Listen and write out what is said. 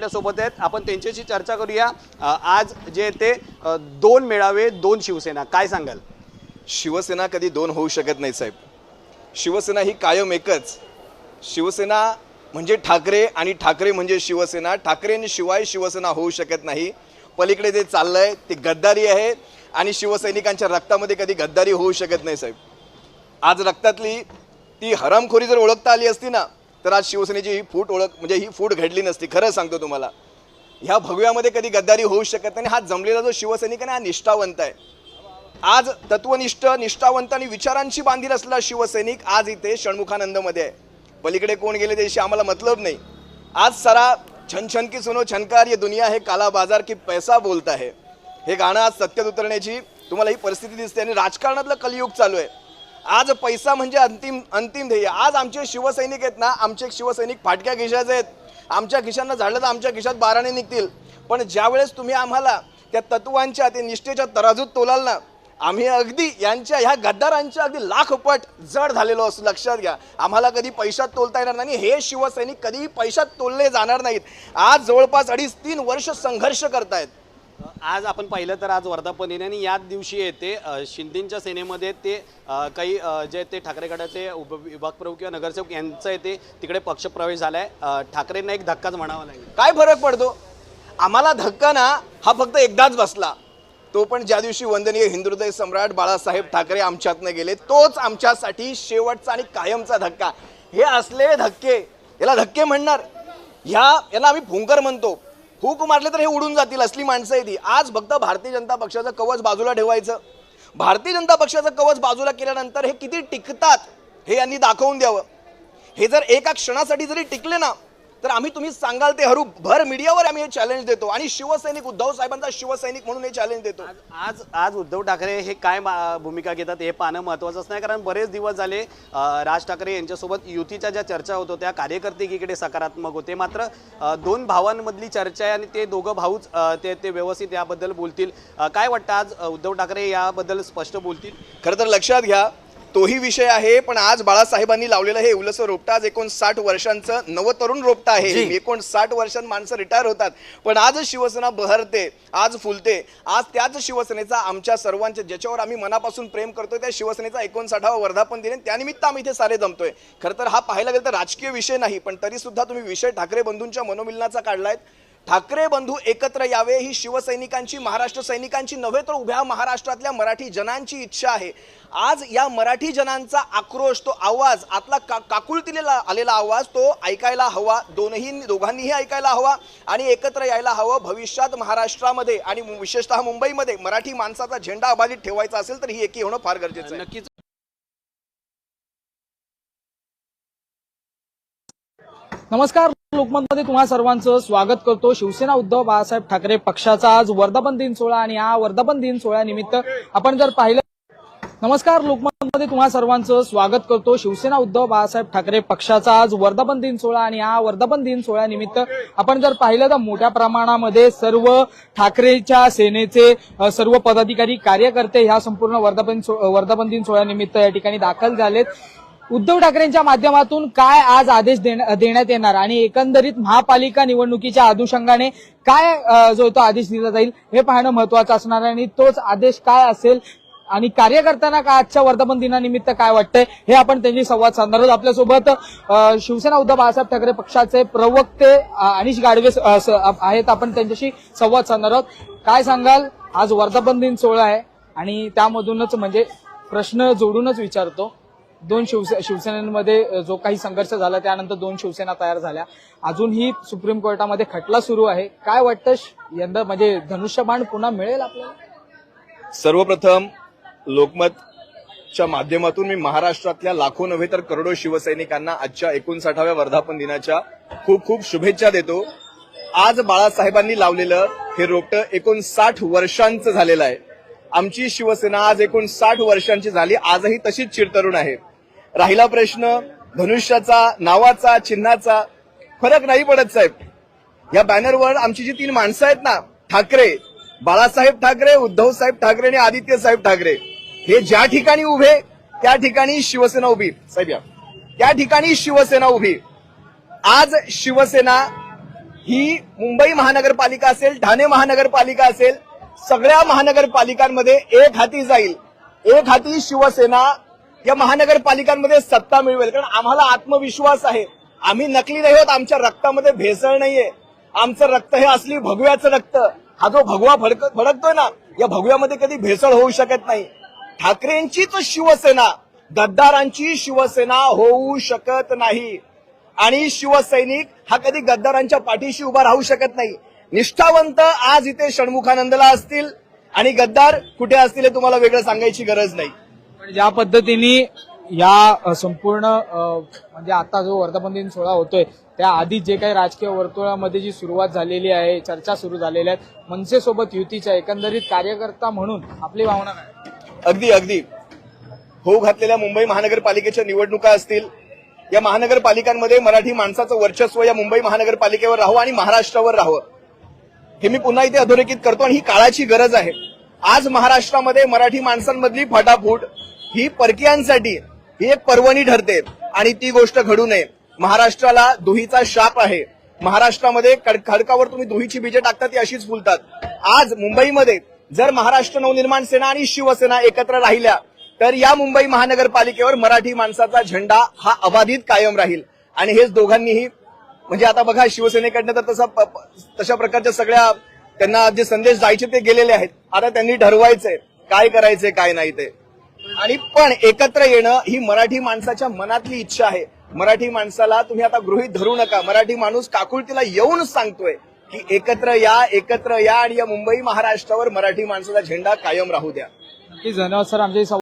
आपल्यासोबत आहेत. आपण त्यांच्याशी चर्चा करूया. आज जे ते दोन मेळावे दोन शिवसेना. काय सांगाल? शिवसेना कधी दोन होऊ शकत नाही साहेब. शिवसेना ही कायम एकच. शिवसेना म्हणजे ठाकरे आणि ठाकरे म्हणजे शिवसेना. ठाकरेंशिवाय शिवसेना होऊ शकत नाही. पलीकडे जे चाललंय ते गद्दारी आहे आणि शिवसैनिकांच्या रक्तामध्ये कधी गद्दारी होऊ शकत नाही साहेब. आज रक्तातली ती हरामखोरी जर ओळखता आली असती ना तर आज शिवसेनेची ही फूट ओळख म्हणजे ही फूट घडली नसती. खरं सांगतो तुम्हाला. ह्या भगव्यामध्ये कधी गद्दारी होऊ शकत नाही हा जमलेला जो शिवसैनिक आहे हा निष्ठावंत आहे. आज तत्वनिष्ठ निष्ठावंत आणि विचारांशी बांधील असलेला शिवसैनिक आज इथे षण्मुखानंदमध्ये आहे. पलीकडे कोण गेले त्याशी आम्हाला मतलब नाही. आज सारा छन छन की सुनो छनकार ये दुनिया हे काला बाजार की पैसा बोलता है. हे गाणं आज सत्यात उतरण्याची तुम्हाला ही परिस्थिती दिसते आणि राजकारणातलं कलियुग चालू आहे. आज पैसा म्हणजे अंतिम अंतिम ध्येय. आज आमचे शिवसैनिक आहेत ना आमचे शिवसैनिक फाटक्या खिशाचे आहेत. आमच्या खिशांना झाडलं तर आमच्या खिशात बाराणे निघतील. पण ज्यावेळेस तुम्ही आम्हाला त्या तत्वांच्या ते निष्ठेच्या तराजूत तोलाल ना आम्ही अगदी यांच्या ह्या गद्दारांच्या अगदी लाखपट जड झालेलो असं लक्षात घ्या. आम्हाला कधी पैशात तोलता येणार नाही हे शिवसैनिक कधीही पैशात तोलले जाणार नाहीत. आज जवळपास अडीच तीन वर्ष संघर्ष करतायत. आज आपण पाहिलं तर आज वर्धापन दिन आणि याच दिवशी येते शिंदेच्या सेनेमध्ये ते काही जे ते ठाकरे गटाचे उपविभाग प्रमुख किंवा नगरसेवक यांचं येते तिकडे पक्षप्रवेश झालाय. आहे ठाकरेंना एक धक्काच म्हणावा लागेल. काय फरक पडतो? आम्हाला धक्का ना हा फक्त एकदाच बसला. तो पण ज्या दिवशी वंदनीय हिंदुदय सम्राट बाळासाहेब ठाकरे आमच्यातनं गेले तोच आमच्यासाठी शेवटचा आणि कायमचा धक्का. हे असले धक्के याला धक्के म्हणणार. ह्या याला आम्ही फुंकर म्हणतो. हुक मारले तर हे उडून जातील असली माणसं आहे ती आज फक्त भारतीय जनता पक्षाचं कवच बाजूला ठेवायचं. भारतीय जनता पक्षाचं कवच बाजूला केल्यानंतर हे किती टिकतात हे यांनी दाखवून द्यावं. हे जर एका क्षणासाठी जरी टिकले ना तर आम्ही तुम्ही सांगाल ते हरू भर मीडियावर आम्ही हे चॅलेंज देतो. आणि शिवसैनिक उद्धव साहेबांचा शिवसैनिक म्हणून हे चॅलेंज देतो. आज आज उद्धव ठाकरे हे काय भूमिका घेतात हे पाहणं महत्त्वाचंच नाही कारण बरेच दिवस झाले राज ठाकरे यांच्यासोबत युतीच्या ज्या चर्चा होत होत्या कार्यकर्ते एकीकडे सकारात्मक होते. मात्र दोन भावांमधली चर्चा आहे आणि ते दोघं भाऊच ते ते व्यवस्थित याबद्दल बोलतील. काय वाटतं आज उद्धव ठाकरे याबद्दल स्पष्ट बोलतील? खरं तर लक्षात घ्या तोही विषय आहे पण आज बाळासाहेबांनी लावलेलं हे उलसं रोपटं आज एकोणसाठ वर्षांचं नवतरुण रोपटं आहे. एकोणसाठ वर्षांत माणसं रिटायर होतात पण आज शिवसेना बहरते आज फुलते. आज त्याच शिवसेनेचा आमच्या सर्वांच्या ज्याच्यावर आम्ही मनापासून प्रेम करतोय त्या शिवसेनेचा एकोणसाठावा वर्धापन दिन. त्यानिमित्त आम्ही इथे सारे जमतोय. खरं तर हा पाहायला गेलं तर राजकीय विषय नाही पण तरी सुद्धा तुम्ही विषय ठाकरे बंधूंच्या मनोमिलनाचा काढलाय ठाकरे बंधू एकत्र यावे ही शिवसैनिकांची महाराष्ट्र सैनिकांची नव्हे तर उभ्या महाराष्ट्रातल्या मराठी जनांची इच्छा आहे. आज या मराठी जनांचा आक्रोश तो आवाज आतला का काकुळतीलेला आलेला आवाज तो ऐकायला हवा. दोनही दोघांनीही ऐकायला हवा आणि एकत्र यायला हवं. भविष्यात महाराष्ट्रामध्ये आणि विशेषतः मुंबईमध्ये मराठी माणसाचा झेंडा अबाधित ठेवायचा असेल तर ही एकी होणं फार गरजेचं आहे. नक्कीच. नमस्कार. लोकमतमध्ये तुम्हा सर्वांचं स्वागत करतो. शिवसेना उद्धव बाळासाहेब ठाकरे पक्षाचा आज वर्धापन दिन सोहळा आणि या वर्धापन दिन सोहळ्यानिमित्त आपण जर पाहिलं नमस्कार लोकमतमध्ये तुम्हा सर्वांचं स्वागत करतो. शिवसेना उद्धव बाळासाहेब ठाकरे पक्षाचा आज वर्धापन दिन सोहळा आणि या वर्धापन दिन सोहळ्यानिमित्त आपण जर पाहिलं तर मोठ्या प्रमाणामध्ये सर्व ठाकरेच्या सेनेचे सर्व पदाधिकारी कार्यकर्ते ह्या संपूर्ण वर्धापन वर्धापन दिन सोहळ्यानिमित्त या ठिकाणी दाखल झालेत. उद्धव ठाकरेंच्या माध्यमातून काय आज आदेश देण्यात येणार? आणि एकंदरीत महापालिका निवडणुकीच्या अनुषंगाने काय जो तो आदेश दिला जाईल हे पाहणं महत्वाचं असणार आहे. आणि तोच आदेश काय असेल आणि कार्यकर्त्यांना काय आजच्या वर्धापन दिनानिमित्त काय वाटतंय हे आपण त्यांची संवाद साधणार आहोत. आपल्यासोबत शिवसेना उद्धव बाळासाहेब ठाकरे पक्षाचे प्रवक्ते अनिश गाडवे आहेत. आपण त्यांच्याशी संवाद साधणार आहोत. काय सांगाल? आज वर्धापन दिन सोहळा आहे आणि त्यामधूनच म्हणजे प्रश्न जोडूनच विचारतो. दोन शिवसे शिवसेनेमध्ये जो काही संघर्ष झाला त्यानंतर दोन शिवसेना तयार झाल्या. अजूनही सुप्रीम कोर्टामध्ये खटला सुरू आहे. काय वाटतं? यंदा म्हणजे धनुष्यबाण पुन्हा मिळेल आपल्याला? सर्वप्रथम लोकमतच्या माध्यमातून मी महाराष्ट्रातल्या लाखो नव्हे तर करोडो शिवसैनिकांना आजच्या एकोणसाठाव्या वर्धापन दिनाच्या खूप खूप शुभेच्छा देतो. आज बाळासाहेबांनी लावलेलं हे रोपट एकोणसाठ वर्षांचं झालेलं आहे. आमची शिवसेना आज एकोणसाठ वर्षांची झाली. आजही तशीच चिरतरुण आहे. राहिला प्रश्न धनुष्याचा नावाचा चिन्हाचा फरक नाही पडत साहेब. या बॅनरवर आमची जी तीन माणसं आहेत ना ठाकरे बाळासाहेब ठाकरे उद्धव साहेब ठाकरे आणि आदित्य साहेब ठाकरे हे ज्या ठिकाणी उभे त्या ठिकाणी शिवसेना उभी. साहेब या. त्या ठिकाणी शिवसेना उभी. आज शिवसेना ही मुंबई महानगरपालिका असेल ठाणे महानगरपालिका असेल सगळ्या महानगरपालिकांमध्ये एक हाती जाईल. एक हाती शिवसेना या महानगरपालिकांमध्ये सत्ता मिळवेल. कारण आम्हाला आत्मविश्वास आहे. आम्ही नकली नाही होत आमच्या रक्तामध्ये भेसळ नाहीये. आमचं रक्त हे असली भगव्याचं रक्त. हा जो भगवा भडक भडकतोय ना या भगव्यामध्ये कधी भेसळ होऊ शकत नाही. ठाकरेंचीच शिवसेना गद्दारांची शिवसेना होऊ शकत नाही. आणि शिवसैनिक हा कधी गद्दारांच्या पाठीशी उभा राहू शकत नाही. निष्ठावंत आज इथे षण्मुखानंदला असतील. आणि गद्दार कुठे असतील हे तुम्हाला वेगळं सांगायची गरज नाही. ज्या पद्धतीने या संपूर्ण म्हणजे आता जो वर्धापन दिन सोहळा होतोय त्या आधी जे काही राजकीय वर्तुळामध्ये जी सुरुवात झालेली आहे चर्चा सुरू झालेल्या आहेत मनसेसोबत युतीच्या एकंदरीत कार्यकर्ता म्हणून आपली भावना काय? अगदी अगदी. होऊ घातलेल्या मुंबई महानगरपालिकेच्या निवडणुका असतील या महानगरपालिकांमध्ये मराठी माणसाचं वर्चस्व या मुंबई महानगरपालिकेवर राहावं आणि महाराष्ट्रावर राहावं. हे मी पुन्हा इथे अधोरेखित करतो आणि ही काळाची गरज आहे. आज महाराष्ट्रामध्ये मराठी माणसांमधली फटाफूट ही परकीयांसाठी ही एक पर्वणी ठरते आणि ती गोष्ट घडू नये. महाराष्ट्राला दुहीचा शाप आहे. महाराष्ट्रामध्ये खडकावर तुम्ही दुहीची बीजे टाकता ती अशीच फुलतात. आज मुंबईमध्ये जर महाराष्ट्र नवनिर्माण सेना आणि शिवसेना एकत्र राहिल्या तर या मुंबई महानगरपालिकेवर मराठी माणसाचा झेंडा हा अबाधित कायम राहील. आणि हेच दोघांनीही म्हणजे आता बघा शिवसेनेकडनं तर तसा तशा प्रकारच्या सगळ्या त्यांना जे संदेश जायचे ते गेलेले आहेत. आता त्यांनी ठरवायचंय काय करायचंय काय नाही ते. आणि पण एकत्र येणं ही मराठी माणसाच्या मनातली इच्छा आहे. मराठी माणसाला तुम्ही आता गृहीत धरू नका. मराठी माणूस काकुळतीला येऊन सांगतोय की एकत्र या एकत्र या आणि या मुंबई महाराष्ट्रावर मराठी माणसाचा झेंडा कायम राहू द्या. धन्यवाद सर. आमच्या